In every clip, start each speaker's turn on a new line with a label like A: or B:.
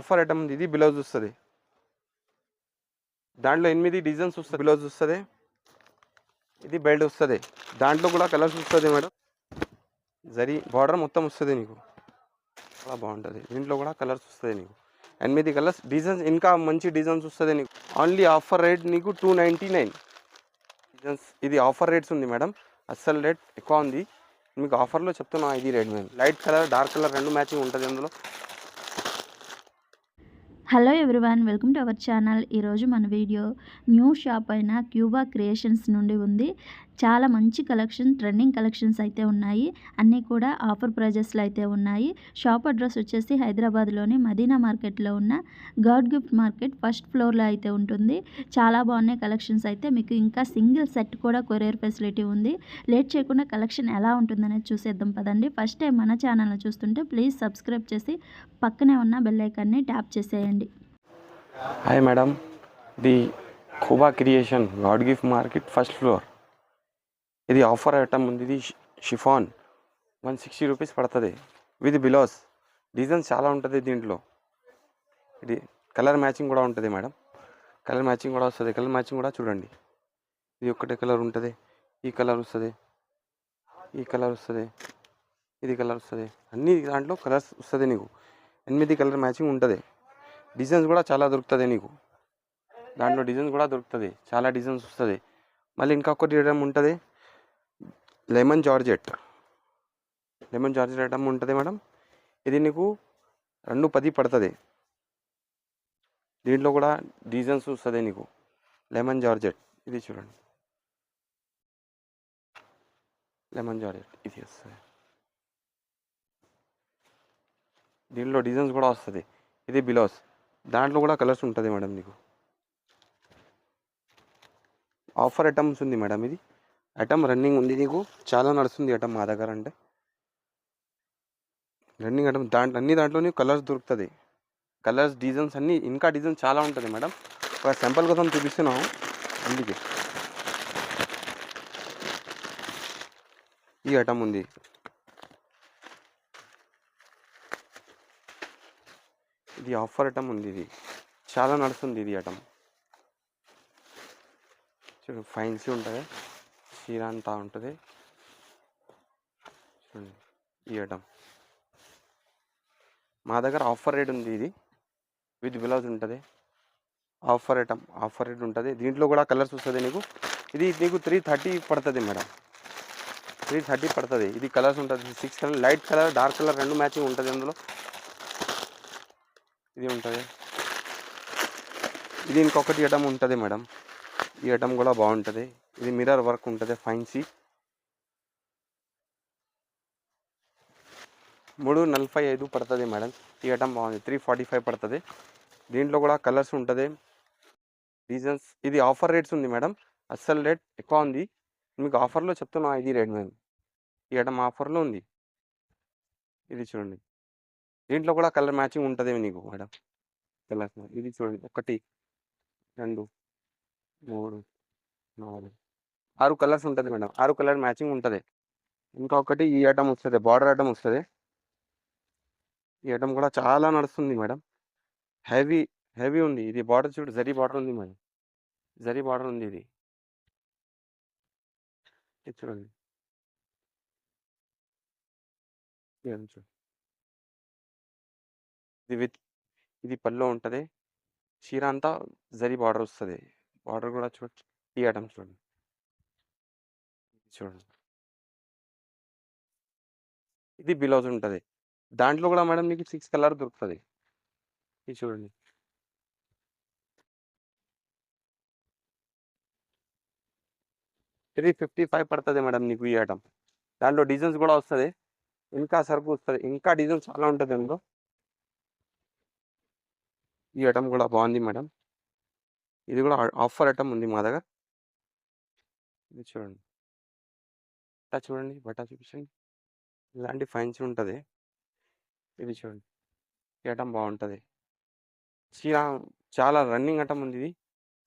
A: Offer item ఉంది ఇది blouse వస్తుంది దాంట్లో ఎనిమిది డిజైన్స్ వస్తుంది బ్లౌజ్ వస్తుంది ఇది బెల్ట్ వస్తుంది. దాంట్లో కూడా కలర్స్ వస్తుంది మేడం. జరీ బార్డర్ మొత్తం వస్తుంది నీకు. చాలా బాగుంటుంది. దీంట్లో కూడా కలర్స్ వస్తుంది నీకు. ఎనిమిది కలర్స్ డిజైన్స్ ఇంకా మంచి డిజైన్స్ వస్తుంది నీకు. ఓన్లీ ఆఫర్ రేట్ నీకు టూ నైంటీ నైన్ డిజైన్స్ ఇది ఆఫర్ రేట్స్ ఉంది మేడం. అస్సలు రేట్ ఎక్కువ ఉంది. మీకు ఆఫర్లో చెప్తున్నా ఇది రేట్ మేము లైట్ కలర్ డార్క్ కలర్ రెండు మ్యాచింగ్ ఉంటుంది అందులో.
B: Hello everyone welcome to our channel. ఈరోజు మన వీడియో న్యూ షాప్ అయిన క్యూబా క్రియేషన్స్ నుండి ఉంది. చాలా మంచి కలెక్షన్ ట్రెండింగ్ కలెక్షన్స్ అయితే ఉన్నాయి. అన్నీ కూడా ఆఫర్ ప్రైజెస్లో అయితే ఉన్నాయి. షాప్ అడ్రస్ వచ్చేసి హైదరాబాద్లోని మదీనా మార్కెట్లో ఉన్న గాడ్ గిఫ్ట్ మార్కెట్ ఫస్ట్ ఫ్లోర్లో అయితే ఉంటుంది. చాలా బాగున్నాయి కలెక్షన్స్ అయితే. మీకు ఇంకా సింగిల్ సెట్ కూడా కొరియర్ ఫెసిలిటీ ఉంది. లేట్ చేయకుండా కలెక్షన్ ఎలా ఉంటుందనేది చూసేద్దాం పదండి. ఫస్ట్ టైం మన ఛానల్ని చూస్తుంటే ప్లీజ్ సబ్స్క్రైబ్ చేసి పక్కనే ఉన్న బెల్లైకాన్ని ట్యాప్ చేసేయండి.
A: Hi madam the Khuba creation god gift market first floor ఇది ఆఫర్ ఐటమ్ ఉంది ఇది షిఫాన్. వన్ సిక్స్టీ రూపీస్ పడుతుంది. విత్ బిలాస్. డిజైన్స్ చాలా ఉంటుంది దీంట్లో. ఇది కలర్ మ్యాచింగ్ కూడా ఉంటుంది మేడం. కలర్ మ్యాచింగ్ కూడా వస్తుంది. కలర్ మ్యాచింగ్ కూడా చూడండి. ఇది ఒకటే కలర్ ఉంటుంది. ఈ కలర్ వస్తుంది. ఈ కలర్ వస్తుంది. ఇది కలర్ వస్తుంది. అన్ని దాంట్లో కలర్స్ వస్తుంది నీకు. ఎనిమిది కలర్ మ్యాచింగ్ ఉంటుంది. డిజైన్స్ కూడా చాలా దొరుకుతుంది నీకు. దాంట్లో డిజైన్స్ కూడా దొరుకుతుంది. చాలా డిజైన్స్ వస్తుంది. మళ్ళీ ఇంకొకటి ఐటమ్ ఉంటుంది? Lemon georgette. Lemon georgette item ఉంటుంది మేడం. ఇది నీకు రెండు పది పడుతుంది. దీంట్లో కూడా డిజైన్స్ వస్తుంది నీకు. Lemon georgette. ఇది చూడండి. Lemon georgette. ఇది వస్తుంది. దీంట్లో డిజైన్స్ కూడా వస్తుంది. ఇది బిలోస్ దాంట్లో కూడా కలర్స్ ఉంటుంది మేడం నీకు. ఆఫర్ ఐటమ్స్ ఉంది మేడం ఇది. ఐటమ్ రన్నింగ్ ఉంది నీకు? చాలా నడుస్తుంది ఐటమ్ మా దగ్గర అంటే. రన్నింగ్ ఐటమ్ దాంట్లో అన్ని దాంట్లో నీకు కలర్స్ దొరుకుతుంది. కలర్స్ డిజైన్స్ అన్నీ ఇంకా డిజైన్స్ చాలా ఉంటుంది మేడం ఒక సింపుల్ కోసం చూపిస్తున్నాం. అందుకే. ఈ ఐటమ్ ఉంది. ఇది ఆఫర్ ఐటమ్ ఉంది ఇది. చాలా నడుస్తుంది ఇది ఐటమ్ చూడు ఫైన్సీ ఉంటుంది చీర అంతా ఉంటుంది. చూడండి ఈ మా దగ్గర ఆఫర్ రేట్ ఉంది ఇది విత్ బ్లౌజ్ ఉంటుంది. ఆఫర్ ఐటమ్ ఆఫర్ రేట్ ఉంటుంది. దీంట్లో కూడా కలర్స్ వస్తుంది నీకు. ఇది నీకు త్రీ థర్టీ పడుతుంది మేడం. త్రీ థర్టీ పడుతుంది. ఇది కలర్స్ ఉంటుంది. Six colour light colour dark colour రెండు మ్యాచింగ్ ఉంటుంది అందులో. ఇది ఉంటుంది. ఇది ఇంకొకటి ఇవ్వడం ఉంటుంది మేడం. ఈ కూడా బాగుంటుంది. ఇది మిర్రర్ వర్క్ ఉంటుంది ఫైన్సీ మూడు నలభై ఐదు పడుతుంది మేడం. ఈ ఐటమ్ బాగుంది త్రీ ఫార్టీ ఫైవ్ పడుతుంది. దీంట్లో కూడా కలర్స్ ఉంటుంది. డిజైన్స్ ఇది ఆఫర్ రేట్స్ ఉంది మేడం. అస్సలు రేట్ ఎక్కువ ఉంది. మీకు ఆఫర్లో చెప్తున్నా ఇది రేట్ మేము ఈ ఐటమ్ ఆఫర్లో ఉంది. ఇది చూడండి. దీంట్లో కూడా కలర్ మ్యాచింగ్ ఉంటుంది నీకు మేడం. కలర్స్ ఇది చూడండి. ఒకటి రెండు మూడు నాలుగు ఆరు కలర్స్ ఉంటుంది మేడం. ఆరు కలర్ మ్యాచింగ్ ఉంటుంది. ఇంకా ఒకటి ఈ ఐటమ్ వస్తుంది బార్డర్ ఐటమ్ వస్తుంది. ఈ ఐటమ్ కూడా చాలా నడుస్తుంది మేడం. హెవీ హెవీ ఉంది. ఇది బార్డర్ చూడు జరీ బార్డర్ ఉంది మేడం. జరీ బార్డర్ ఉంది ఇది చూడండి. ఇది విత్ ఇది పల్లో ఉంటుంది. చీర అంతా జరీ బార్డర్ వస్తుంది. బార్డర్ కూడా చూడ ఈ ఐటమ్ చూడండి. చూడండి. ఇది బిలౌజ్ ఉంటుంది. దాంట్లో కూడా మేడం మీకు సిక్స్ కలర్ దొరుకుతుంది. ఇది చూడండి. త్రీ ఫిఫ్టీ ఫైవ్ పడుతుంది మేడం నీకు ఈ ఐటమ్. దాంట్లో డిజైన్స్ కూడా వస్తుంది. ఇంకా సరుకు వస్తుంది. ఇంకా డిజైన్ చాలా ఉంటుంది అందులో. ఈ ఐటమ్ కూడా బాగుంది మేడం. ఇది కూడా ఆఫర్ ఐటమ్ ఉంది మా దగ్గర. ఇది చూడండి. బట్టా చూడండి బట్టా చూపించండి. ఇలాంటి ఫైన్స్ ఉంటుంది. ఇది చూడండి. ఈ బాగుంటుంది. చీర చాలా రన్నింగ్ ఐటమ్ ఉంది ఇది.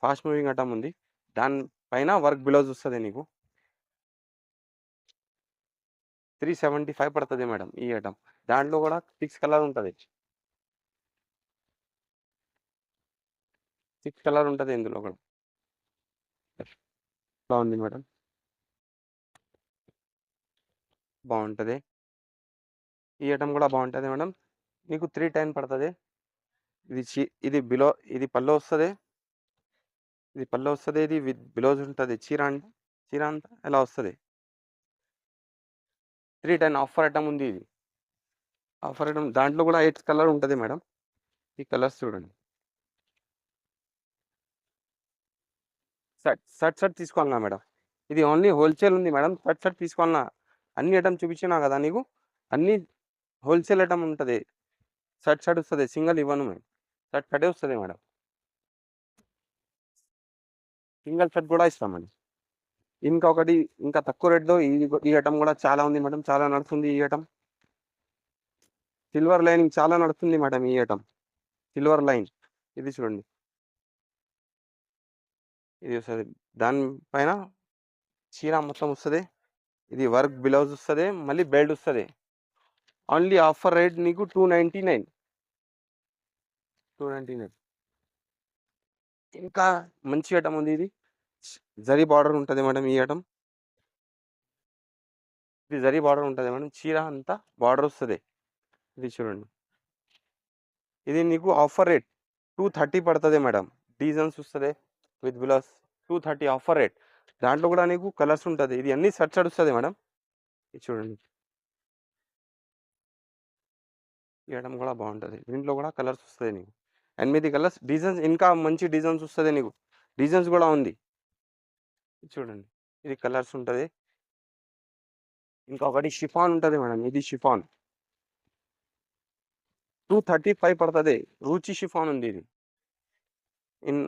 A: ఫాస్ట్ మూవింగ్ ఐటమ్ ఉంది. దానిపైన వర్క్ బ్లౌజ్ వస్తుంది నీకు. త్రీ సెవెంటీ ఫైవ్ పడుతుంది మేడం ఈ ఐటమ్ దాంట్లో కూడా సిక్స్ కలర్ ఉంటుంది. సిక్స్ కలర్ ఉంటుంది ఇందులో కూడా. బాగుంది మేడం. బాగుంటుంది ఈ ఐటమ్ కూడా బాగుంటుంది మేడం. మీకు త్రీ టెన్ పడుతుంది. ఇది ఇది బిలో ఇది పళ్ళు వస్తుంది. ఇది పళ్ళు వస్తుంది ఇది విత్ బ్లౌజ్ ఉంటుంది. చీర అంటే చీర అంతా ఎలా వస్తుంది? త్రీ టెన్ ఆఫర్ ఐటమ్ ఉంది ఇది. ఆఫర్ ఐటమ్ దాంట్లో కూడా ఎయిట్ కలర్ ఉంటుంది మేడం. ఈ కలర్స్ చూడండి. షర్ట్ షర్ట్ షర్ట్ తీసుకోవాలన్నా మేడం. ఇది ఓన్లీ హోల్సేల్ ఉంది మేడం. షర్ట్ షర్ట్ తీసుకోవాలన్నా అన్ని ఐటమ్ చూపించినా కదా నీకు? అన్ని హోల్సేల్ ఐటమ్ ఉంటుంది. షర్ట్ షర్ట్ వస్తుంది సింగిల్ ఇవ్వను మేము షర్ట్ షర్టే వస్తుంది మేడం. సింగిల్ షర్ట్ కూడా ఇస్తామండి ఇంకా ఒకటి ఇంకా తక్కువ రేట్లో ఈ ఈ ఐటమ్ కూడా చాలా ఉంది మేడం. చాలా నడుస్తుంది ఈ ఐటమ్. సిల్వర్ లైనింగ్ చాలా నడుస్తుంది మేడం ఈ ఐటమ్. Silver line. ఇది చూడండి. ఇది వస్తుంది. దానిపైన చీర మొత్తం వస్తుంది. ఇది వర్క్ బ్లౌజ్ వస్తుంది మళ్ళీ బెల్ట్ వస్తుంది ఓన్లీ ఆఫర్ రేట్ నీకు two ninety nine two ninety nine ఇంకా మంచి ఐటమ్ ఉంది ఇది. జరీ బార్డర్ ఉంటుంది మేడం ఈ ఐటమ్ ఇది జరీ బార్డర్ ఉంటుంది మేడం. చీర అంతా బార్డర్ వస్తుంది. ఇది చూడండి. ఇది నీకు ఆఫర్ రేట్ టూ థర్టీ పడుతుంది మేడం. డిజైన్స్ వస్తుంది with blouse two thirty offer rate దాంట్లో కూడా నీకు కలర్స్ ఉంటుంది. ఇది అన్ని సెట్ సెట్ వస్తుంది మేడం. ఇది చూడండి. ఇవ్వడం కూడా బాగుంటుంది. దీంట్లో కూడా కలర్స్ వస్తుంది నీకు. ఎనిమిది కలర్స్ డిజైన్స్ ఇంకా మంచి డిజైన్స్ వస్తుంది నీకు. డిజైన్స్ కూడా ఉంది. ఇది చూడండి. ఇది కలర్స్ ఉంటుంది. ఇంకా ఒకటి షిఫాన్ ఉంటుంది మేడం. ఇది షిఫాన్. టూ థర్టీ ఫైవ్ పడుతుంది. రుచి షిఫాన్ ఉంది ఇది. ఇన్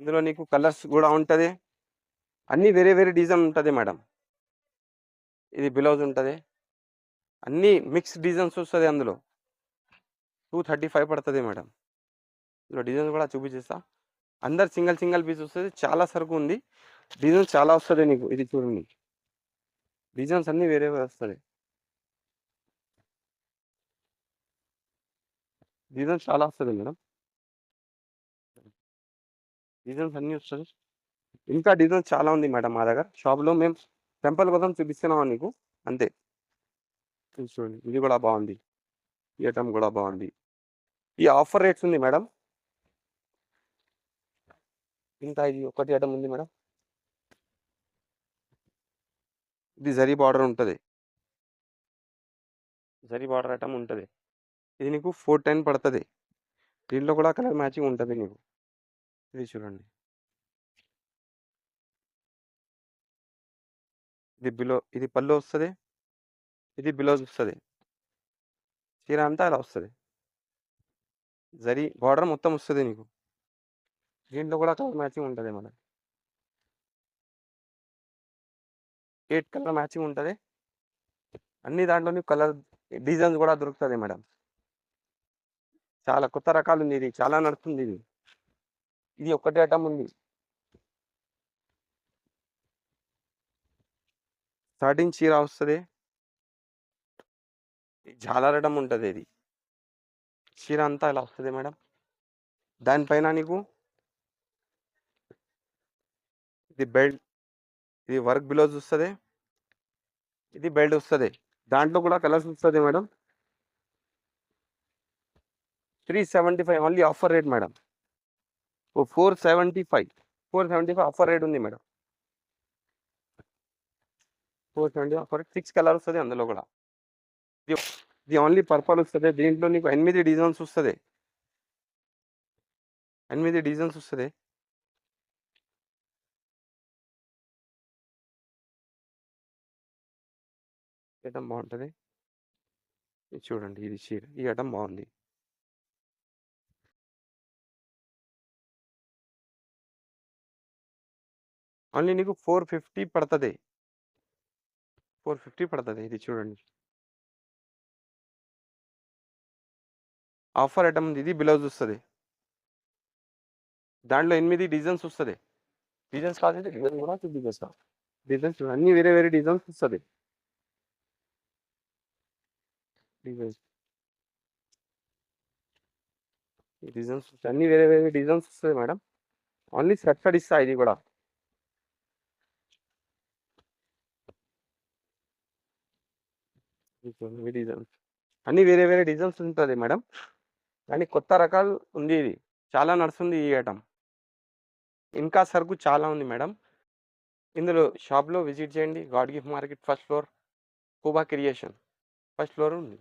A: ఇందులో నీకు కలర్స్ కూడా ఉంటుంది. అన్నీ వేరే వేరే డిజైన్ ఉంటుంది మేడం ఇది బ్లౌజ్ ఉంటుంది. అన్నీ మిక్స్ డిజైన్స్ వస్తుంది అందులో. టూ థర్టీ ఫైవ్ పడుతుంది మేడం ఇందులో డిజైన్స్ కూడా చూపించేస్తా అందరు సింగిల్ సింగిల్ పీస్ వస్తుంది. చాలా సరుకు ఉంది. డిజైన్స్ చాలా వస్తుంది నీకు. ఇది చూడండి. డిజైన్స్ అన్నీ వేరే వేరే వస్తుంది. డిజైన్స్ చాలా వస్తుంది మేడం డిజైన్స్ అన్నీ వస్తుంది. ఇంకా డిజైన్స్ చాలా ఉంది మేడం మా దగ్గర. షాప్లో మేము టెంపుల్ కోసం చూపిస్తున్నాం నీకు. అంతే. చూడండి. ఇది కూడా బాగుంది. ఈ ఐటమ్ కూడా బాగుంది. ఈ ఆఫర్ రేట్స్ ఉంది మేడం. ఇంకా ఇది ఒకటి ఐటమ్ ఉంది మేడం. ఇది జరీ బార్డర్ ఉంటుంది. జరీ బార్డర్ ఐటమ్ ఉంటుంది. ఇది నీకు ఫోర్ టెన్ పడుతుంది. దీనిలో కూడా కలర్ మ్యాచింగ్ ఉంటుంది నీకు. ఇది చూడండి. ఇది బిలో ఇది పళ్ళు వస్తుంది. ఇది బిలోజ్ వస్తుంది చీర అంతా అలా వస్తుంది. జరీ బార్డర్ మొత్తం వస్తుంది నీకు. దీంట్లో కూడా కలర్ మ్యాచింగ్ ఉంటుంది మన ఎయిట్ కలర్ మ్యాచింగ్ ఉంటుంది. అన్ని దాంట్లో నీకు కలర్ డిజైన్స్ కూడా దొరుకుతుంది మేడం. చాలా కొత్త రకాలు ఉంది ఇది. చాలా నడుస్తుంది ఇది. ఇది ఒక్కటే ఐటమ్ ఉంది. స్టార్టింగ్ చీర వస్తుంది జాలరడం ఉంటుంది ఇది. చీర అంతా ఇలా వస్తుంది మేడం దానిపైన నీకు ఇది బెల్ట్ ఇది వర్క్ బ్లౌజ్ వస్తుంది ఇది బెల్ట్ వస్తుంది. దాంట్లో కూడా కలర్స్ వస్తుంది madam three seventy five only offer rate madam oh four seventy five four seventy five offer rate ఉంది madam. Four seventy offer six colour వస్తుంది అందులో కూడా. ఇది ఓన్లీ పర్పల్ వస్తుంది దీంట్లో నీకు ఎనిమిది డిజైన్స్ వస్తుంది. ఎనిమిది డిజైన్స్ వస్తుంది. ఐటమ్ బాగుంటుంది. చూడండి ఇది చీర ఈ ఐటమ్ బాగుంది. ఓన్లీ నీకు ఫోర్ ఫిఫ్టీ పడుతుంది. ఫోర్ ఫిఫ్టీ పడుతుంది ఇది చూడండి. ఆఫర్ ఐటమ్ ఉంది ఇది బ్లౌజ్ వస్తుంది. దాంట్లో ఎనిమిది డిజైన్స్ వస్తుంది. డిజైన్స్ కాదంటే డిజైన్ కూడా చూపించేస్తా డిజైన్స్ అన్ని వేరే వేరే డిజైన్స్ వస్తుంది. డిజైన్స్. అన్ని వేరే వేరే డిజైన్స్ వస్తాయి మేడం. ఓన్లీ సెట్ ఇస్తా ఇది కూడా. ఈ డిజైన్స్ అన్ని వేరే వేరే డిజైన్స్ ఉంటుంది మేడం కానీ కొత్త రకాలు ఉంది ఇది. చాలా నడుస్తుంది ఈ ఐటమ్ ఇంకా సరుకు చాలా ఉంది మేడం ఇందులో షాప్లో విజిట్ చేయండి. God gift market first floor కూబా creation first floor ఉంది.